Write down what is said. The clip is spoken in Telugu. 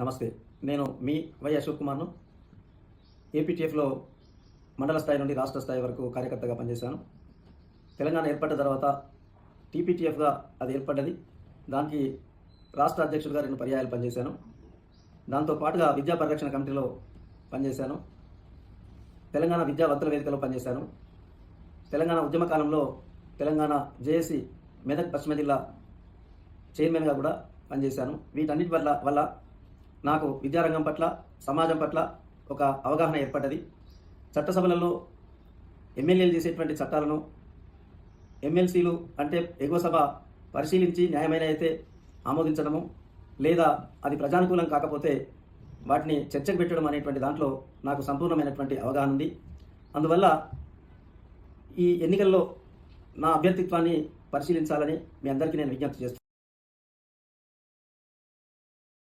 నమస్తే. నేను మీ వై అశోక్ కుమార్ను. ఏపీటీఎఫ్లో మండల స్థాయి నుండి రాష్ట్ర స్థాయి వరకు కార్యకర్తగా పనిచేశాను. తెలంగాణ ఏర్పడ్డ తర్వాత టీపీటీఎఫ్గా అది ఏర్పడ్డది. దానికి రాష్ట్ర అధ్యక్షుడిగా రెండు పర్యాయాలు పనిచేశాను. దాంతో పాటుగా విద్యా పరిరక్షణ కమిటీలో పనిచేశాను. తెలంగాణ విద్యా వర్తల వేదికలో పనిచేశాను. తెలంగాణ ఉద్యమ కాలంలో తెలంగాణ జేఏసీ మెదక్ పశ్చిమ జిల్లా చైర్మన్గా కూడా పనిచేశాను. వీటన్నిటి వల్ల వల్ల నాకు విద్యారంగం పట్ల సమాజం పట్ల ఒక అవగాహన ఏర్పడ్డది. చట్టసభలలో ఎమ్మెల్యేలు చేసేటువంటి చట్టాలను ఎమ్మెల్సీలు అంటే ఎగువ సభ పరిశీలించి న్యాయమైన అయితే ఆమోదించడము లేదా అది ప్రజానుకూలం కాకపోతే వాటిని చర్చకు పెట్టడం అనేటువంటి దాంట్లో నాకు సంపూర్ణమైనటువంటి అవగాహన ఉంది. అందువల్ల ఈ ఎన్నికల్లో నా అభ్యర్థిత్వాన్ని పరిశీలించాలని మీ అందరికీ నేను విజ్ఞప్తి చేస్తున్నాను.